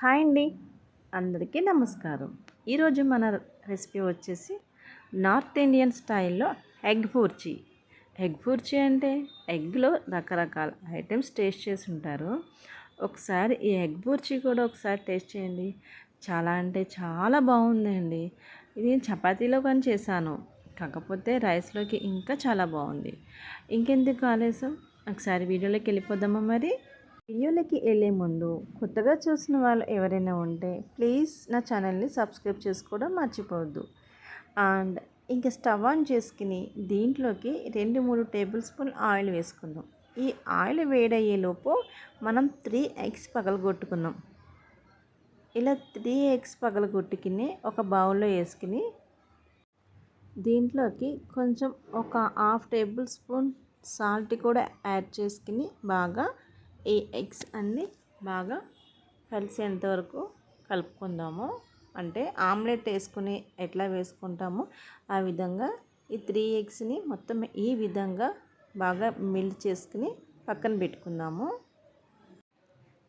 Hi అండి. అందరికీ నమస్కారం. ఈరోజు మన రెసిపీ వచ్చేసి నార్త్ ఇండియన్ స్టైల్లో ఎగ్ పూర్చి. ఎగ్ పూర్చి అంటే ఎగ్లో రకరకాల ఐటమ్స్ టేస్ట్ చేసి ఉంటారు. ఒకసారి ఈ ఎగ్ పూర్చి కూడా ఒకసారి టేస్ట్ చేయండి. చాలా అంటే చాలా బాగుందండి. ఇది చపాతీలో కానీ చేశాను. కాకపోతే రైస్లోకి ఇంకా చాలా బాగుంది. ఇంకెందుకు ఆలస్యం? ఒకసారి వీడియోలోకి వెళ్ళిపోదామా మరి? వీడియోలోకి వెళ్ళే ముందు కొత్తగా చూసిన వాళ్ళు ఎవరైనా ఉంటే ప్లీజ్ నా ఛానల్ని సబ్స్క్రైబ్ చేసుకోవడం మర్చిపోవద్దు. అండ్ ఇంకా స్టవ్ ఆన్ చేసుకుని దీంట్లోకి రెండు మూడు టేబుల్ స్పూన్ ఆయిల్ వేసుకుందాం. ఈ ఆయిల్ వేడయ్యేలోపు మనం త్రీ ఎగ్స్ పగలగొట్టుకుందాం. ఇలా త్రీ ఎగ్స్ పగలగొట్టుకుని ఒక బౌల్లో వేసుకుని దీంట్లోకి కొంచెం ఒక హాఫ్ టేబుల్ స్పూన్ సాల్ట్ కూడా యాడ్ చేసుకుని బాగా ఈ ఎగ్స్ అన్నీ బాగా కలిసేంతవరకు కలుపుకుందాము. అంటే ఆమ్లెట్ వేసుకుని ఎట్లా వేసుకుంటామో ఆ విధంగా ఈ త్రీ ఎగ్స్ని మొత్తం ఈ విధంగా బాగా మిల్ట్ చేసుకుని పక్కన పెట్టుకుందాము.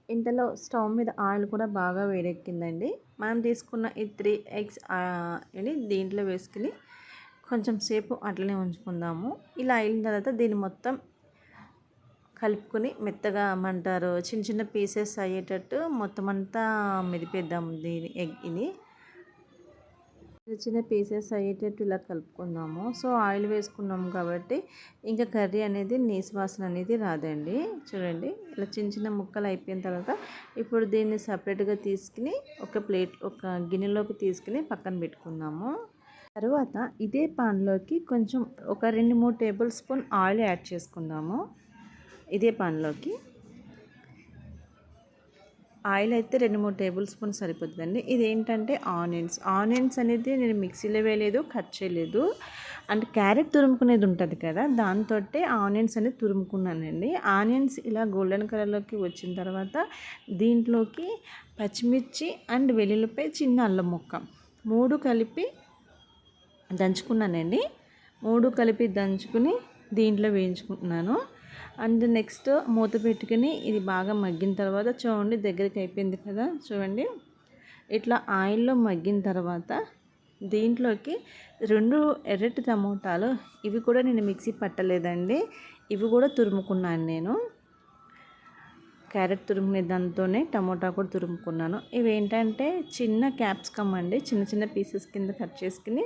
ఇంతలో స్టవ్ మీద ఆయిల్ కూడా బాగా వేడెక్కిందండి. మనం తీసుకున్న ఈ త్రీ ఎగ్స్ దీంట్లో వేసుకుని కొంచెం సేపు అట్లనే ఉంచుకుందాము. ఇలా అయిన తర్వాత దీన్ని మొత్తం కలుపుకొని మెత్తగా అమ్మంటారు చిన్న చిన్న పీసెస్ అయ్యేటట్టు మొత్తం అంతా మెదిపేద్దాం దీని ఎగ్ ఇది. చిన్న చిన్న పీసెస్ అయ్యేటట్టు ఇలా కలుపుకుందాము. సో ఆయిల్ వేసుకున్నాము కాబట్టి ఇంకా కర్రీ అనేది నీసు వాసన అనేది రాదండి. చూడండి ఇలా చిన్న చిన్న ముక్కలు అయిపోయిన తర్వాత ఇప్పుడు దీన్ని సపరేట్గా తీసుకుని ఒక ప్లేట్ ఒక గిన్నెలోకి తీసుకుని పక్కన పెట్టుకుందాము. తర్వాత ఇదే పాన్లోకి కొంచెం ఒక రెండు మూడు టేబుల్ స్పూన్ ఆయిల్ యాడ్ చేసుకుందాము. ఇదే పాన్లోకి. ఆయిల్ అయితే రెండు మూడు టేబుల్ స్పూన్ సరిపోతుందండి. ఇది ఏంటంటే ఆనియన్స్. ఆనియన్స్ అనేది నేను మిక్సీలో వేయలేదు కట్ చేయలేదు. అంటే క్యారెట్ తురుముకునేది ఉంటుంది కదా దాంతో ఆనియన్స్ అనేది తురుముకున్నానండి. ఆనియన్స్ ఇలా గోల్డెన్ కలర్లోకి వచ్చిన తర్వాత దీంట్లోకి పచ్చిమిర్చి అండ్ వెల్లుల్లిపై చిన్న అల్లం ముక్క మూడు కలిపి దంచుకున్నానండి. మూడు కలిపి దంచుకుని దీంట్లో వేయించుకుంటున్నాను. అండ్ నెక్స్ట్ మూత పెట్టుకుని ఇది బాగా మగ్గిన తర్వాత చూడండి దగ్గరికి అయిపోయింది కదా చూడండి. ఇట్లా ఆయిల్లో మగ్గిన తర్వాత దీంట్లోకి రెండు ఎర్రటి టమోటాలు ఇవి కూడా నేను మిక్సీ పట్టలేదండి ఇవి కూడా తురుముకున్నాను నేను. క్యారెట్ తురుముకునే దాంతోనే టమోటా కూడా తురుముకున్నాను. ఇవి ఏంటంటే చిన్న క్యాప్సికమ్ అండి చిన్న చిన్న పీసెస్ కింద కట్ చేసుకుని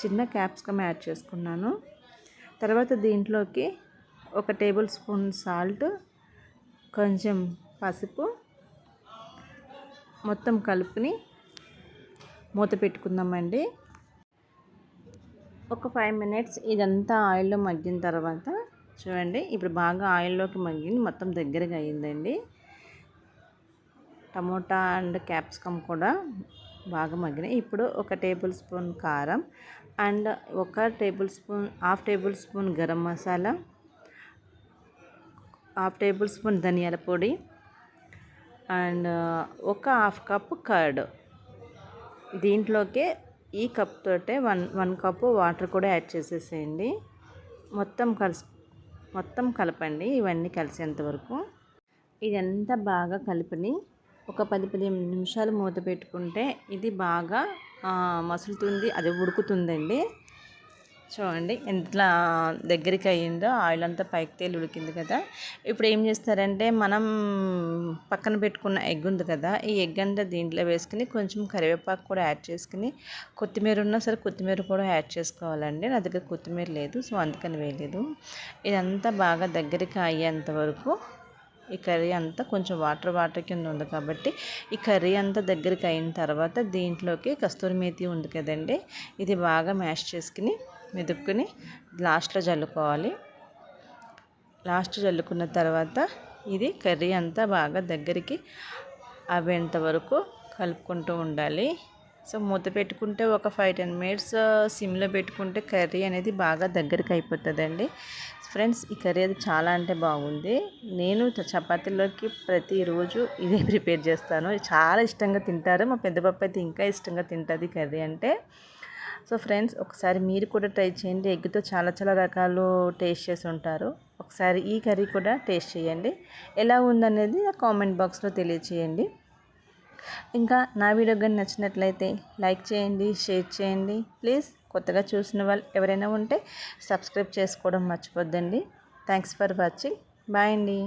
చిన్న క్యాప్సికమ్ యాడ్ చేసుకున్నాను. తర్వాత దీంట్లోకి ఒక టేబుల్ స్పూన్ సాల్ట్ కొంచెం పసుపు మొత్తం కలుపుని మూత పెట్టుకుందామండి. ఒక ఫైవ్ మినిట్స్ ఇదంతా ఆయిల్లో మగ్గిన తర్వాత చూడండి ఇప్పుడు బాగా ఆయిల్లోకి మగ్గింది మొత్తం దగ్గరగా అయ్యిందండి. టమోటా అండ్ క్యాప్సికమ్ కూడా బాగా మగ్గినాయి. ఇప్పుడు ఒక టేబుల్ స్పూన్ కారం అండ్ ఒక tablespoon half tablespoon garam masala half tablespoon ధనియాల పొడి అండ్ ఒక హాఫ్ కప్ కర్డ్. దీంట్లోకే ఈ కప్ తోటే వన్ వన్ కప్పు వాటర్ కూడా యాడ్ చేసేసేయండి. మొత్తం కలిసి మొత్తం కలపండి ఇవన్నీ కలిసేంత వరకు. ఇదంతా బాగా కలిపిని ఒక పది పదిహేను నిమిషాలు మూత పెట్టుకుంటే ఇది బాగా మసులుతుంది అది ఉడుకుతుందండి. చూడండి ఎంత దగ్గరికి అయ్యిందో ఆయిల్ అంతా పైకి తేలి ఉడికింది కదా. ఇప్పుడు ఏం చేస్తారంటే మనం పక్కన పెట్టుకున్న ఎగ్ ఉంది కదా ఈ ఎగ్ అంతా దీంట్లో వేసుకుని కొంచెం కరివేపాకు కూడా యాడ్ చేసుకుని కొత్తిమీర ఉన్నా సరే కొత్తిమీర కూడా యాడ్ చేసుకోవాలండి. నా దగ్గర కొత్తిమీర లేదు సో అందుకని వేయలేదు. ఇదంతా బాగా దగ్గరికి అయ్యేంత వరకు ఈ కర్రీ అంతా కొంచెం వాటర్ వాటర్ కింద ఉంది కాబట్టి ఈ కర్రీ అంతా దగ్గరికి అయిన తర్వాత దీంట్లోకి కస్తూరి మేతి ఉంది కదండి ఇది బాగా మ్యాష్ చేసుకుని మెదుపుకుని లాస్ట్లో చల్లుకోవాలి లాస్ట్ చల్లుకున్న తర్వాత ఇది కర్రీ అంతా బాగా దగ్గరికి అవేంత వరకు కలుపుకుంటూ ఉండాలి. సో మూత పెట్టుకుంటే ఒక ఫైవ్ టెన్ మినిట్స్ సిమ్లో పెట్టుకుంటే కర్రీ అనేది బాగా దగ్గరికి అయిపోతుందండి. ఫ్రెండ్స్ ఈ కర్రీ అది చాలా అంటే బాగుంది. నేను చపాతీలోకి ప్రతిరోజు ఇదే ప్రిపేర్ చేస్తాను. చాలా ఇష్టంగా తింటారు. మా పెద్ద పప్పు అయితే ఇంకా ఇష్టంగా తింటుంది కర్రీ అంటే. సో ఫ్రెండ్స్ ఒకసారి మీరు కూడా ట్రై చేయండి. ఎగ్తో చాలా చాలా రకాలు టేస్ట్ చేసి ఉంటారు. ఒకసారి ఈ కర్రీ కూడా టేస్ట్ చేయండి. ఎలా ఉందనేది కామెంట్ బాక్స్లో తెలియచేయండి. ఇంకా నా వీడియో కానీ నచ్చినట్లయితే లైక్ చేయండి షేర్ చేయండి. ప్లీజ్ కొత్తగా చూసిన వాళ్ళు ఎవరైనా ఉంటే సబ్స్క్రైబ్ చేసుకోవడం మర్చిపోద్దండి. Thanks for watching. బాయ్ అండి.